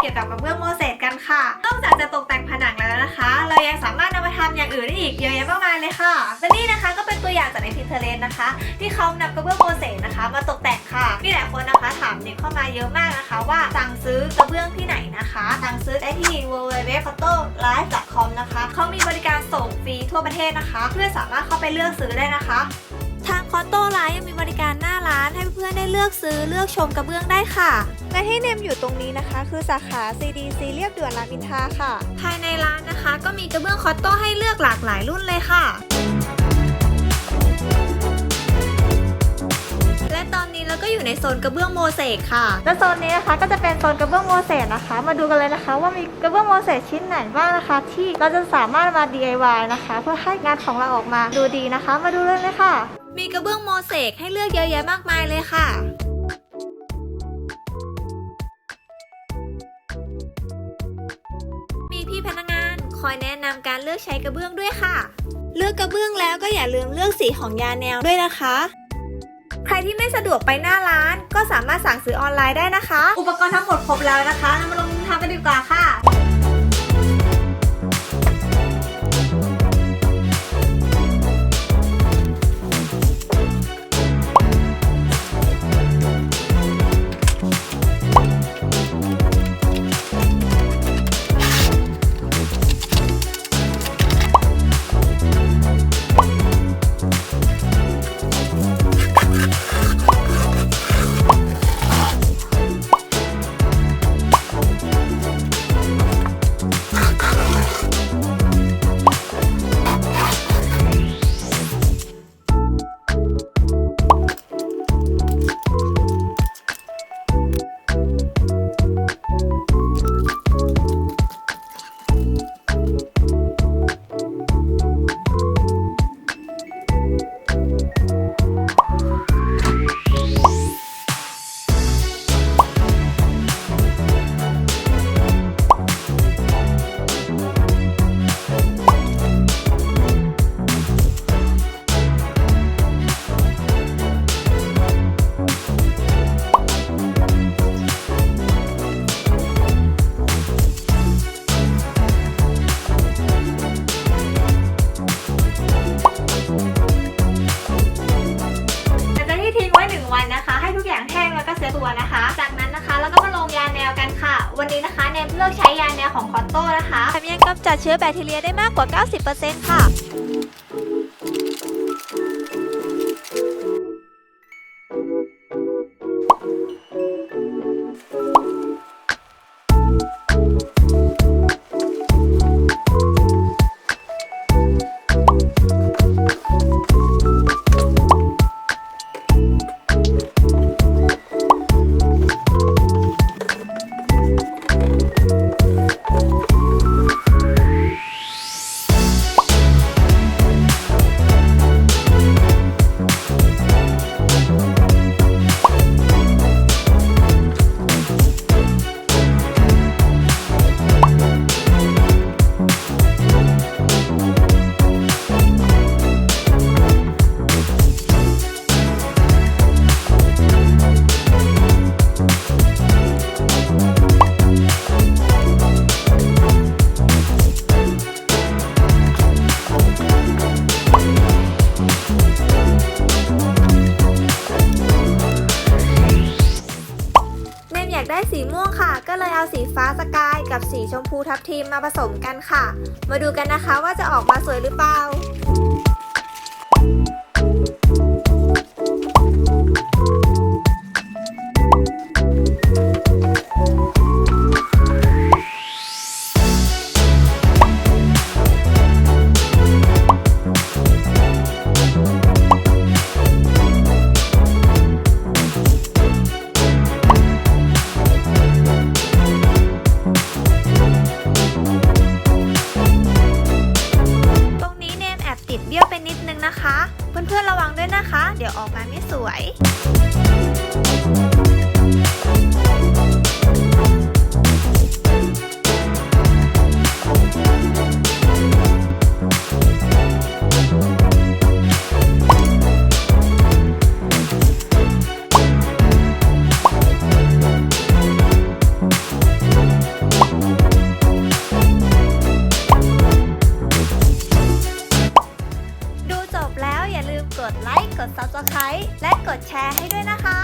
เกี่ยวกับกระเบื้องโมเสสกันค่ะนอกจากจะตกแต่งผนังแล้วนะคะ เรายังสามารถนำมาทำอย่างอื่นได้อีกเยอะแยะมากมายเลยค่ะและนี่นะคะก็เป็นตัวอย่างจากในพินเทเลนนะคะ ที่เขานำกระเบื้องโมเสสนะคะ มาตกแต่งค่ะมีหลายคนนะคะถามเนิกเข้ามาเยอะมากนะคะ ว่าสั่งซื้อกระเบื้องที่ไหนนะคะสั่งซื้อได้ที่ www.photolife.com นะคะเขามีบริการส่งฟรีทั่วประเทศนะคะ เพื่อนสามารถเข้าไปเลือกซื้อได้นะคะ คอโต้ไลน์ยังมีบริการหน้าร้านให้เพื่อนๆได้เลือกซื้อเลือกชมกระเบื้องได้ค่ะ และที่เนมอยู่ตรงนี้นะคะ คือสาขา CDC เรียบด่วนรามอินทราค่ะ ภายในร้านนะคะก็มีกระเบื้องคอตโต้ให้เลือกหลากหลายรุ่นเลยค่ะ และตอนนี้เราก็อยู่ในโซนกระเบื้องโมเสกค่ะ และโซนนี้นะคะก็จะเป็นโซนกระเบื้องโมเสกนะคะ มาดูกันเลยนะคะ ว่ามีกระเบื้องโมเสกชิ้นไหนบ้างนะคะ ที่เราจะสามารถมา DIY นะคะ เพื่อให้งานของเราออกมาดูดีนะคะ มาดูเลยเลยค่ะ มีกระเบื้องโมเสกให้เลือกเยอะแยะมากมายเลยค่ะ มีพี่พนักงานคอยแนะนำการเลือกใช้กระเบื้องด้วยค่ะ เลือกกระเบื้องแล้วก็อย่าลืมเลือกสีของยาแนวด้วยนะคะ ใครที่ไม่สะดวกไปหน้าร้านก็สามารถสั่งซื้อออนไลน์ได้นะคะ อุปกรณ์ทั้งหมดครบแล้วนะคะเรามาลงมือทำกันดีกว่าค่ะ ลือกใช้ยาแนวของคอตโต้นะคะแถมยังกำจัดเชื้อแบคทีเรียได้มากกว่า 90%ค่ะ เอาสีฟ้าสกายกับสีชมพูทับทิมมาผสมกันค่ะ มาดูกันนะคะว่าจะออกมาสวยหรือเปล่า นะคะ เพื่อนๆระวังด้วยนะคะ เดี๋ยวออกมาไม่สวย ดไลค์ กด Subscribe และกดแชร์ให้ด้วยนะคะ